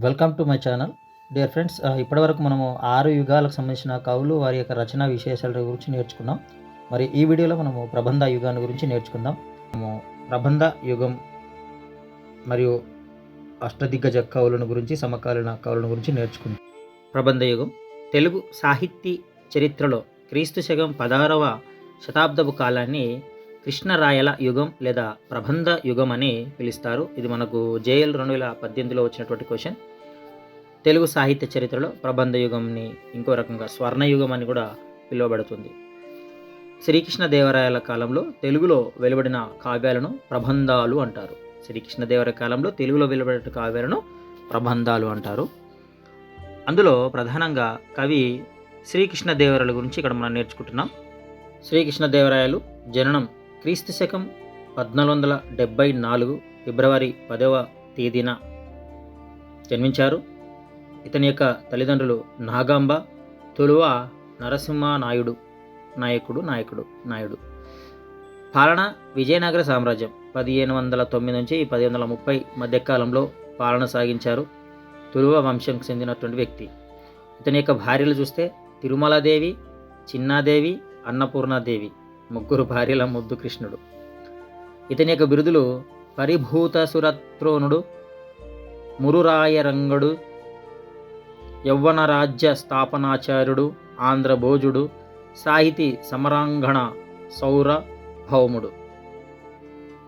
Welcome to my channel. Dear friends ఇప్పటివరకు మనము ఆరు యుగాలకు సంబంధించిన కవులు వారి యొక్క రచనా విశేషాల గురించి నేర్చుకున్నాం. మరి ఈ వీడియోలో మనము ప్రబంధ యుగాన్ని గురించి నేర్చుకుందాం. మనము ప్రబంధ యుగం మరియు అష్టదిగ్గజ కవులను గురించి సమకాలీన కవులను గురించి నేర్చుకుందాం. ప్రబంధ యుగం తెలుగు సాహితీ చరిత్రలో క్రీస్తు శకం పదహారవ శతాబ్దపు కాలాన్ని కృష్ణరాయల యుగం లేదా ప్రబంధ యుగం అని పిలుస్తారు. ఇది మనకు జేఎల్ రెండు వేల పద్దెనిమిదిలో వచ్చినటువంటి క్వశ్చన్. తెలుగు సాహిత్య చరిత్రలో ప్రబంధ యుగంని ఇంకో రకంగా స్వర్ణయుగం అని కూడా పిలువబడుతుంది. శ్రీకృష్ణదేవరాయల కాలంలో తెలుగులో వెలువడిన కావ్యాలను ప్రబంధాలు అంటారు. శ్రీకృష్ణ దేవరాయ కాలంలో తెలుగులో వెలువడిన కావ్యాలను ప్రబంధాలు అంటారు. అందులో ప్రధానంగా కవి శ్రీకృష్ణదేవరాయల గురించి ఇక్కడ మనం నేర్చుకుంటున్నాం. శ్రీకృష్ణదేవరాయలు జననం క్రీస్తు శకం పద్నాలుగు వందల డెబ్బై నాలుగు ఫిబ్రవరి పదవ తేదీన జన్మించారు. ఇతని యొక్క తల్లిదండ్రులు నాగాంబ తులువ నరసింహ నాయుడు నాయకుడు నాయకుడు నాయుడు. పాలన విజయనగర సామ్రాజ్యం. పదిహేను వందల తొమ్మిది నుంచి పదిహేను వందల ముప్పై మధ్యకాలంలో పాలన సాగించారు. తులువ వంశంకు చెందినటువంటి వ్యక్తి. ఇతని యొక్క భార్యలు చూస్తే తిరుమలాదేవి చిన్నాదేవి అన్నపూర్ణాదేవి. ముగ్గురు భార్యల ముద్దు కృష్ణుడు. ఇతని యొక్క బిరుదులు పరిభూత సురత్రోణుడు మురురాయరంగడు యౌవనరాజ్య స్థాపనాచార్యుడు ఆంధ్రభోజుడు సాహితీ సమరాంగణ సౌర భౌముడు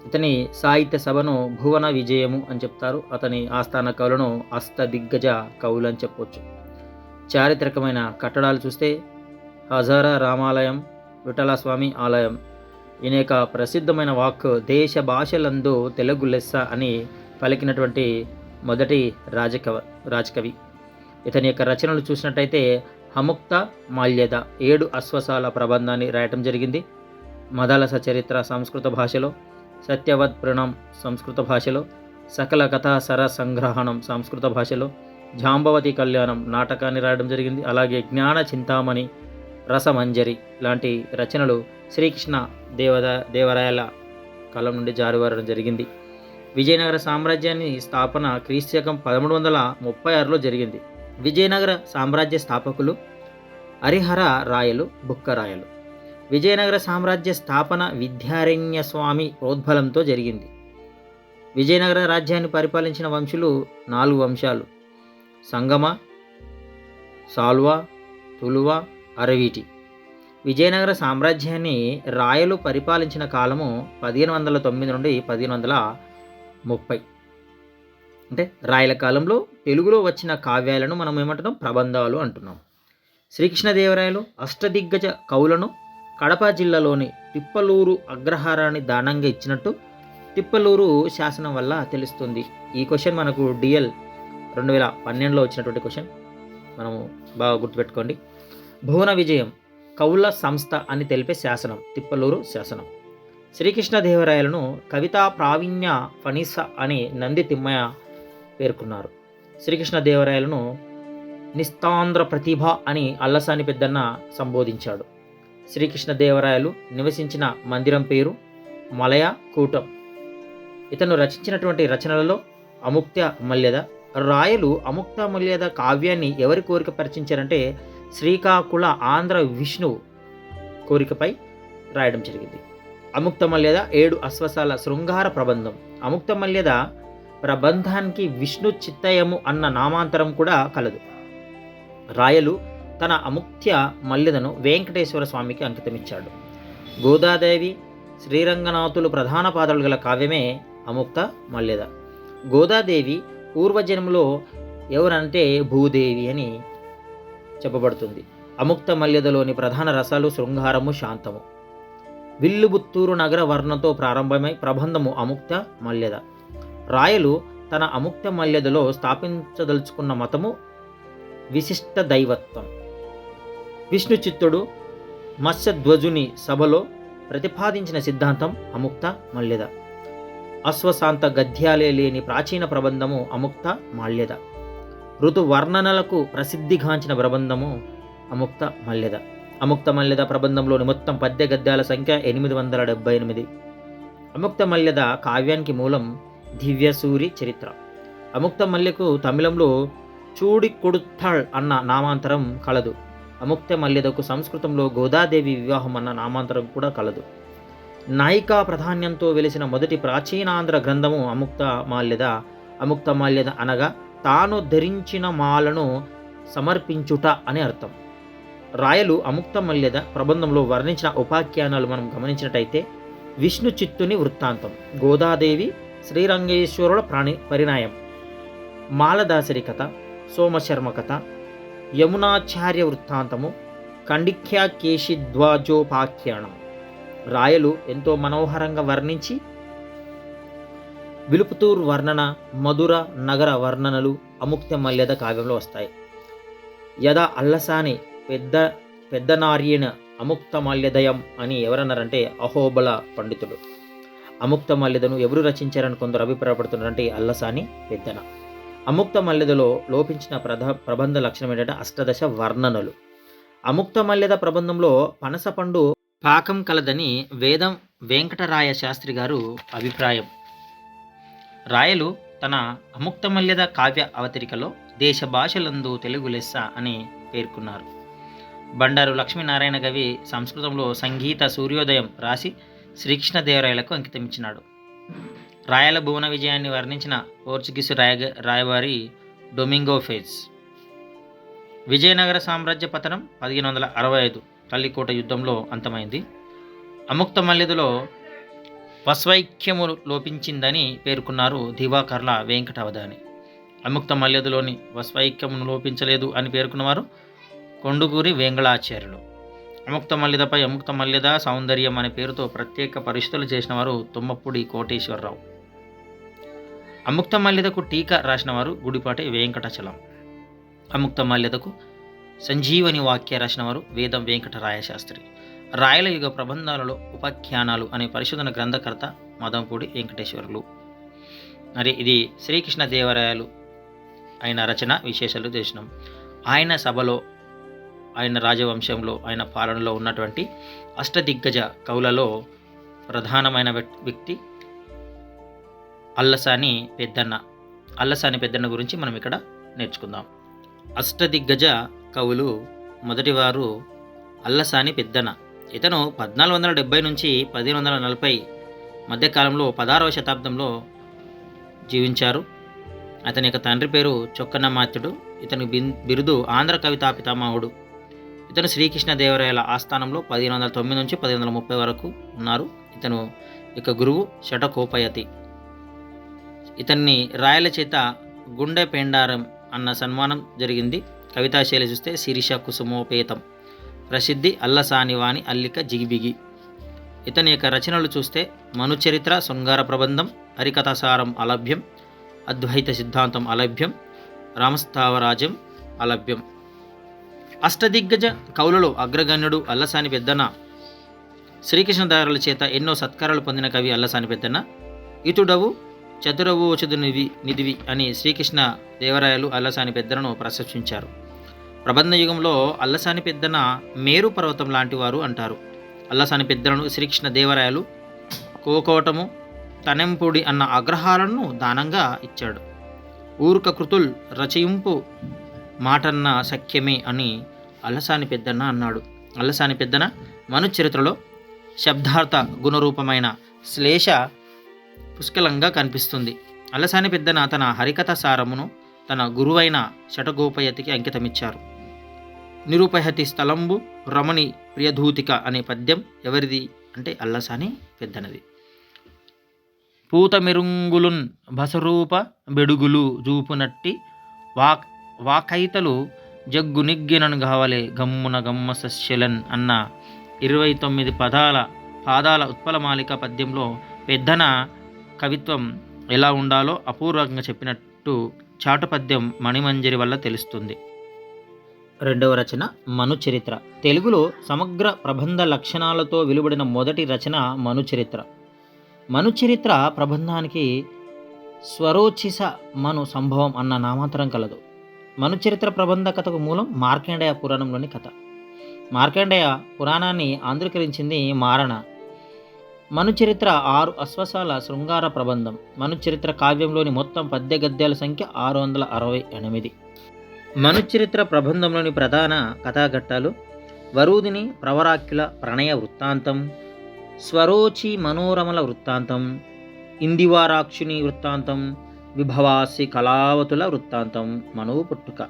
ఇతని సాహిత్య సభను భువన విజయము అని చెప్తారు. అతని ఆస్థాన కవులను అస్త దిగ్గజ కవులు అని చెప్పవచ్చు చారిత్రకమైన కట్టడాలు చూస్తే హజారా రామాలయం విఠలస్వామి ఆలయం. ఈయన యొక్క ప్రసిద్ధమైన వాక్ దేశ భాషలందు తెలుగు లెస్స అని పలికినటువంటి మొదటి రాజకవ రాజకవి. ఇతని యొక్క రచనలు చూసినట్టయితే హముక్త మాల్యద ఏడు అశ్వసాల ప్రబంధాన్ని రాయటం జరిగింది. మదలస చరిత్ర సంస్కృత భాషలో సత్యవత్ ప్రణం సంస్కృత భాషలో సకల కథా సర సంగ్రహణం సంస్కృత భాషలో జాంబవతి కళ్యాణం నాటకాన్ని రాయడం జరిగింది. అలాగే జ్ఞాన చింతామణి రసమంజరి లాంటి రచనలు శ్రీకృష్ణ దేవద దేవరాయల కాలం నుండి జారువారడం జరిగింది. విజయనగర సామ్రాజ్యాన్ని స్థాపన క్రీస్తకం పదమూడు వందల ముప్పై ఆరులో జరిగింది. విజయనగర సామ్రాజ్య స్థాపకులు హరిహర రాయలు బుక్కరాయలు విజయనగర సామ్రాజ్య స్థాపన విద్యారణ్య స్వామి ప్రోద్బలంతో జరిగింది. విజయనగర రాజ్యాన్ని పరిపాలించిన వంశులు నాలుగు వంశాలు. సంగమ సాల్వ తులువ అరవీటి. విజయనగర సామ్రాజ్యాన్ని రాయలు పరిపాలించిన కాలము పదిహేను వందల తొమ్మిది నుండి పదిహేను వందల ముప్పై. అంటే రాయల కాలంలో తెలుగులో వచ్చిన కావ్యాలను మనం ఏమంటున్నాం? ప్రబంధాలు అంటున్నాం. శ్రీకృష్ణదేవరాయలు అష్టదిగ్గజ కవులను కడప జిల్లాలోని తిప్పలూరు అగ్రహారాన్ని దానంగా ఇచ్చినట్టు తిప్పలూరు శాసనం వల్ల తెలుస్తుంది. ఈ క్వశ్చన్ మనకు డిఎల్ రెండు వేల పన్నెండులో వచ్చినటువంటి క్వశ్చన్. మనము బాగా గుర్తుపెట్టుకోండి. భువన విజయం కౌల సంస్థ అని తెలిపే శాసనం తిప్పలూరు శాసనం. శ్రీకృష్ణదేవరాయలను కవితా ప్రావీణ్య ఫణీస అని నంది తిమ్మయ్య పేర్కొన్నారు. శ్రీకృష్ణదేవరాయలను నిస్తాంధ్ర ప్రతిభ అని అల్లసాని పెద్దన్న సంబోధించాడు. శ్రీకృష్ణదేవరాయలు నివసించిన మందిరం పేరు మలయ కూటం. ఇతను రచించినటువంటి రచనలలో అముక్త మల్యద రాయలు అముక్త మల్యద కావ్యాన్ని ఎవరి కోరిక పరిచించారంటే శ్రీకాకుళ ఆంధ్ర విష్ణువు కోరికపై రాయడం జరిగింది. అముక్తమల్యద ఏడు అశ్వసాల శృంగార ప్రబంధం. అముక్తమల్యద ప్రబంధానికి విష్ణు చిత్తయము అన్న నామాంతరం కూడా కలదు. రాయలు తన అముక్త్య మల్యదను వెంకటేశ్వర స్వామికి అంకితమిచ్చాడు. గోదాదేవి శ్రీరంగనాథులు ప్రధాన పాత్రలు గల కావ్యమే అముక్త మల్యద గోదాదేవి పూర్వజన్మలో ఎవరంటే భూదేవి అని చెప్పబడుతుంది. అముక్త మల్యదలోని ప్రధాన రసాలు శృంగారము శాంతము. విల్లుబుత్తూరు నగర వర్ణతో ప్రారంభమై ప్రబంధము అముక్త మల్యద. రాయలు తన అముక్త మల్యదలో స్థాపించదలుచుకున్న మతము విశిష్ట దైవత్వం. విష్ణు చిత్తుడు మత్స్యధ్వజుని సభలో ప్రతిపాదించిన సిద్ధాంతం అముక్త మల్యద. అశ్వశాంత గద్యాలే లేని ప్రాచీన ప్రబంధము అముక్త మాల్యద. ఋతు వర్ణనలకు ప్రసిద్ధిగాంచిన ప్రబంధము అముక్త మల్యద అముక్త మల్యద ప్రబంధంలోని మొత్తం పద్య గద్యాల సంఖ్య ఎనిమిది వందల డెబ్బై ఎనిమిది. అముక్త మల్యద కావ్యానికి మూలం దివ్యసూరి చరిత్ర. అముక్త మల్లెకు తమిళంలో చూడి కొడుతాళ్ అన్న నామాంతరం కలదు. అముక్త మల్యదకు సంస్కృతంలో గోదాదేవి వివాహం అన్న నామాంతరం కూడా కలదు. నాయికా ప్రాధాన్యంతో వెలిసిన మొదటి ప్రాచీనాంధ్ర గ్రంథము అముక్త మాల్యద అముక్త మాల్యద అనగా తాను ధరించిన మాలను సమర్పించుట అని అర్థం. రాయలు అముక్త మల్యద ప్రబంధంలో వర్ణించిన ఉపాఖ్యానాలు మనం గమనించినట్టయితే విష్ణు చిత్తుని వృత్తాంతం గోదాదేవి శ్రీరంగేశ్వరుల ప్రాణి పరిణాయం మాలదాసరి కథ సోమశర్మ కథ యమునాచార్య వృత్తాంతము కండిఖ్యా కేశిద్వాజోపాఖ్యానం రాయలు ఎంతో మనోహరంగా వర్ణించి విలుపుతూర్ వర్ణన మధుర నగర వర్ణనలు అముక్త మల్యద కావ్యంలో వస్తాయి. యదా అల్లసాని పెద్ద పెద్ద నార్యణ అముక్త మల్యదయం అని ఎవరన్నారంటే అహోబల పండితుడు. అముక్త మల్యదను ఎవరు రచించారని కొందరు అభిప్రాయపడుతున్నారంటే అల్లసాని పెద్దన. అముక్త మల్యదలో లోపించిన ప్రధ ప్రబంధ లక్షణం ఏంటంటే అష్టదశ వర్ణనలు. అముక్త మల్యద ప్రబంధంలో పనసపండు పాకం కలదని వేదం వెంకటరాయ శాస్త్రి గారు అభిప్రాయం. రాయలు తన అముక్తమల్యద కావ్య అవతరికలో దేశ భాషలందు తెలుగు లెస్స అని పేర్కొన్నారు. బండారు లక్ష్మీనారాయణ కవి సంస్కృతంలో సంగీత సూర్యోదయం రాసి శ్రీకృష్ణదేవరాయలకు అంకితమిచ్చినాడు. రాయల భువన విజయాన్ని వర్ణించిన పోర్చుగీసు రాయ రాయవారి డొమింగో ఫేజ్. విజయనగర సామ్రాజ్య పతనం పదిహేను వందల అరవై ఐదు తల్లికోట యుద్ధంలో అంతమైంది. అముక్త మల్లిదలో వస్వైక్యము లోపించిందని పేర్కొన్నారు దివాకర్ల వెంకటావధాని. అముక్త మల్యదలోని వస్వైక్యమును లోపించలేదు అని పేర్కొన్నవారు కొండుగూరి వేంగళాచార్యులు. అముక్త మల్లిదపై అముక్త మల్లిద సౌందర్యం అనే పేరుతో ప్రత్యేక పరిస్థితులు చేసిన వారు తుమ్మపూడి కోటేశ్వరరావు. అముక్త మల్లిదకు టీకా రాసినవారు గుడిపాటి వెంకటచలం. అముక్త మల్లిదకు సంజీవని వాక్య రాసినవారు వేదం వెంకటరాయ శాస్త్రి రాయల యుగ ప్రబంధాలలో ఉపాఖ్యానాలు అనే పరిశోధన గ్రంథకర్త మదంపూడి వెంకటేశ్వరులు. మరి ఇది శ్రీకృష్ణ దేవరాయలు ఆయన రచన విశేషాలు తెలిసినాం. ఆయన సభలో ఆయన రాజవంశంలో ఆయన పాలనలో ఉన్నటువంటి అష్టదిగ్గజ కవులలో ప్రధానమైన వ్యక్తి అల్లసాని పెద్దన్న. అల్లసాని పెద్దన్న గురించి మనం ఇక్కడ నేర్చుకుందాం. అష్టదిగ్గజ కవులు మొదటివారు అల్లసాని పెద్దన ఇతను పద్నాలుగు వందల డెబ్బై నుంచి పదిహేను వందల నలభై మధ్యకాలంలో పదహారవ శతాబ్దంలో జీవించారు. అతని యొక్క తండ్రి పేరు చొక్కన్నమాత్యుడు ఇతని బిన్- బిరుదు ఆంధ్ర కవితా పితామహుడు. ఇతను శ్రీకృష్ణ దేవరాయల ఆస్థానంలో పదిహేను వందల తొమ్మిది నుంచి పదిహేను వందల ముప్పై వరకు ఉన్నారు. ఇతను యొక్క గురువు శటకోపయతి. ఇతన్ని రాయల చేత గుండె పెండారం అన్న సన్మానం జరిగింది. కవితాశైలి చూస్తే శిరీష కుసుమోపేతం. ప్రసిద్ధి అల్లసానివాణి అల్లిక జిగిబిగి. ఇతని యొక్క రచనలు చూస్తే మనుచరిత్ర శృంగార ప్రబంధం హరికథాసారం అలభ్యం అద్వైత సిద్ధాంతం అలభ్యం రామస్థావరాజ్యం అలభ్యం. అష్టదిగ్గజ కవులలో అగ్రగణ్యుడు అల్లసాని పెద్దన శ్రీకృష్ణదారుల చేత ఎన్నో సత్కారాలు పొందిన కవి అల్లసాని పెద్దన ఇతుడవు చతురవు చదు నిధివి అని శ్రీకృష్ణ దేవరాయలు అల్లసాని పెద్దలను ప్రశంసించారు. ప్రబంధ యుగంలో అల్లసాని పెద్దన మేరు పర్వతం లాంటి వారు అంటారు. అల్లసాని పెద్దలను శ్రీకృష్ణ దేవరాయలు కోకోటము తనెంపుడి అన్న అగ్రహాలను దానంగా ఇచ్చాడు. ఊరుక కృతుల్ రచయింపు మాటన్న సఖ్యమే అని అల్లసాని పెద్దన్న అన్నాడు. అల్లసాని పెద్దన మను చరిత్రలో శబ్దార్థ గుణరూపమైన శ్లేష పుష్కలంగా కనిపిస్తుంది. అల్లసాని పెద్దన తన హరికథ సారమును తన గురువైన శటగోపయతికి అంకితమిచ్చారు. నిరుపహతి స్థలంబు రమణి ప్రియధూతిక అనే పద్యం ఎవరిది అంటే అల్లసాని పెద్దనది. పూతమెరుంగులున్ బసరూప బెడుగులు జూపునట్టి వాక్ వాకైతలు జగ్గు నిగ్గినను గావలే గమ్మున గమ్మ సస్యలన్ అన్న ఇరవై తొమ్మిది పదాల పాదాల ఉత్పలమాలిక పద్యంలో పెద్దన కవిత్వం ఎలా ఉండాలో అపూర్వంగా చెప్పినట్టు చాటు పద్యం మణిమంజరి వల్ల తెలుస్తుంది. రెండవ రచన మనుచరిత్ర. తెలుగులో సమగ్ర ప్రబంధ లక్షణాలతో వెలువడిన మొదటి రచన మనుచరిత్ర. మనుచరిత్ర ప్రబంధానికి స్వరోచిస మను సంభవం అన్న నామాంతరం కలదు. మనుచరిత్ర ప్రబంధ కథకు మూలం మార్కండేయ పురాణంలోని కథ. మార్కండేయ పురాణాన్ని ఆంధ్రీకరించింది మారణ. మనుచరిత్ర ఆరు అశ్వసాల శృంగార ప్రబంధం. మనుచరిత్ర కావ్యంలోని మొత్తం పద్య గద్యాల సంఖ్య ఆరు వందల అరవై ఎనిమిది. మనుచరిత్ర ప్రబంధంలోని ప్రధాన కథాఘట్టాలు వరూదిని ప్రవరాక్యుల ప్రణయ వృత్తాంతం స్వరోచి మనోరమల వృత్తాంతం ఇందివారాక్షుని వృత్తాంతం విభవాసి కళావతుల వృత్తాంతం మనువు పుట్టుక.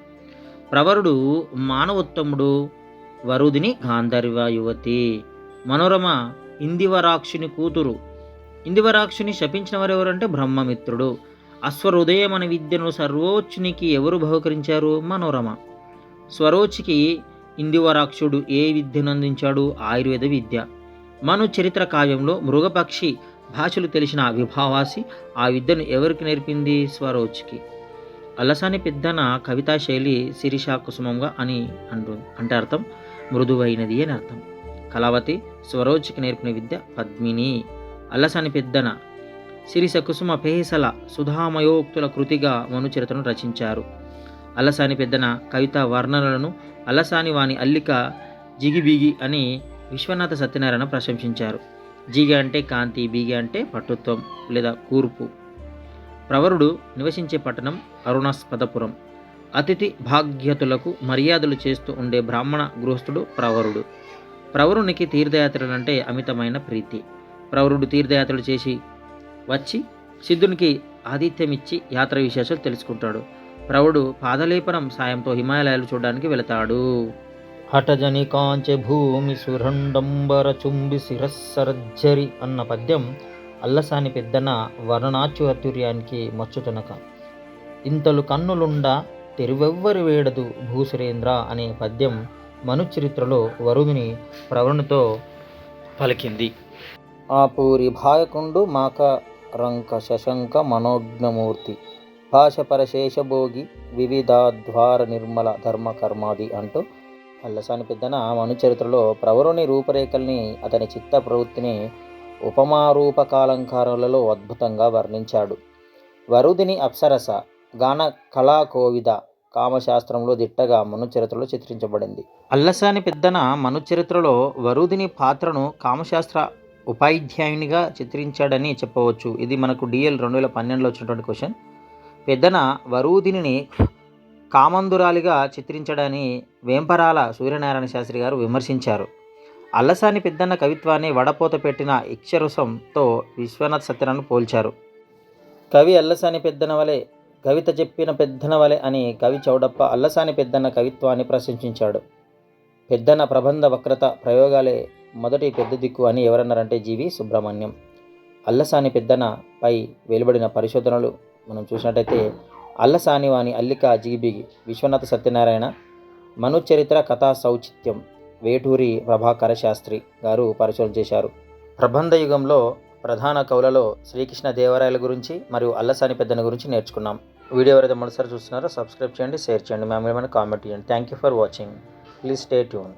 ప్రవరుడు మానవోత్తముడు వరుదిని గాంధర్వ యువతి. మనోరమ ఇందివరాక్షుని కూతురు. ఇందివరాక్షుని శపించిన వారెవరంటే బ్రహ్మమిత్రుడు. అశ్వహృదయం విద్యను సర్వోచ్చునికి ఎవరు బహుకరించారు? మనోరమ. స్వరోచికి ఇందివరాక్షుడు ఏ విద్యను అందించాడు ఆయుర్వేద విద్య. మను చరిత్ర కావ్యంలో మృగపక్షి భాషలు తెలిసిన విభావాసి ఆ విద్యను ఎవరికి నేర్పింది? స్వరోచికి. అలసాని పెద్దన కవితా శైలి శిరీష కుసుమంగా అని అంటు అంటే అర్థం మృదువైనది అని అర్థం. కళావతి స్వరోచికి నేర్పిన విద్య పద్మిని. అల్లసాని పెద్దన సిరిస కుసుమ పేసల సుధామయోక్తుల కృతిగా మనుచరితను రచించారు. అల్లసాని పెద్దన కవిత వర్ణనలను అల్లసాని వాని అల్లిక జిగిబిగి అని విశ్వనాథ సత్యనారాయణ ప్రశంసించారు. జిగ అంటే కాంతి బీగి అంటే పటుత్వం లేదా కూర్పు. ప్రవరుడు నివసించే పట్టణం అరుణాస్పదపురం. అతిథి భాగ్యతులకు మర్యాదలు చేస్తూ ఉండే బ్రాహ్మణ గృహస్థుడు ప్రవరుడు. ప్రవరునికి తీర్థయాత్రలంటే అమితమైన ప్రీతి. ప్రవరుడు తీర్థయాత్రలు చేసి వచ్చి సిద్ధునికి ఆతిథ్యమిచ్చి యాత్ర విశేషాలు తెలుసుకుంటాడు. ప్రవుడు పాదలేపనం సాయంతో హిమాలయాలు చూడడానికి వెళతాడు. హఠజని కాంచె భూమి సురండంబర చుంబి శిరస్సరజ్జరి అన్న పద్యం అల్లసాని పెద్దన వర్ణనాచుర్యానికి మచ్చుతునక. ఇంతలు కన్నులుండ తెరువెవ్వరి వేడదు భూసురేంద్ర అనే పద్యం మనుచరిత్రలో వరుదిని ప్రవణుతో పలికింది. ఆ పూరి భాయకుండు మాక రంక శశంక మనోజ్ఞమూర్తి భాష పరశేషభోగి వివిధాద్వార నిర్మల ధర్మ కర్మాది అంటూ అల్లసాని పెద్దన మనుచరిత్రలో ప్రవరుని రూపరేఖల్ని అతని చిత్త ప్రవృత్తిని ఉపమారూపకాలంకారాలలో అద్భుతంగా వర్ణించాడు. వరుదిని అప్సరస గాన కళాకోవిద కామశాస్త్రంలో దిట్టగా మనుచరిత్రలో చిత్రించబడింది. అల్లసాని పెద్దన మనుచరిత్రలో వరుదిని పాత్రను కామశాస్త్ర ఉపాధ్యాయునిగా చిత్రించాడని చెప్పవచ్చు. ఇది మనకు డిఎల్ రెండు వేల పన్నెండులో వచ్చినటువంటి క్వశ్చన్ పెద్దన వరూదిని కామందురాలిగా చిత్రించడని వేంపరాల సూర్యనారాయణ శాస్త్రి గారు విమర్శించారు. అల్లసాని పెద్దన్న కవిత్వాన్ని వడపోత పెట్టిన ఇక్షరసంతో విశ్వనాథ్ సత్యనారాయణ పోల్చారు. కవి అల్లసాని పెద్దన వలె కవిత చెప్పిన పెద్దన వలె అని కవి చౌడప్ప అల్లసాని పెద్దన్న కవిత్వాన్ని ప్రశంసించాడు. పెద్దన ప్రబంధ వక్రత ప్రయోగాలే మొదటి పెద్ద దిక్కు అని ఎవరన్నారంటే జీవి సుబ్రహ్మణ్యం. అల్లసాని పెద్దన పై వెలువడిన పరిశోధనలు మనం చూసినట్టయితే అల్లసాని వాని అల్లిక జిగిబిగి విశ్వనాథ సత్యనారాయణ మనుచరిత్ర కథా సౌచిత్యం వేటూరి ప్రభాకర శాస్త్రి గారు పరిశోధన చేశారు. ప్రబంధ యుగంలో ప్రధాన కవులలో శ్రీకృష్ణ దేవరాయల గురించి మరియు అల్లసాని పెద్దన గురించి నేర్చుకున్నాం. వీడియో ఎవరైతే మొదటిసారి చూస్తున్నారో సబ్స్క్రైబ్ చేయండి షేర్ చేయండి మేము ఏమైనా కామెంట్ చేయండి. Thank you for watching please stay tune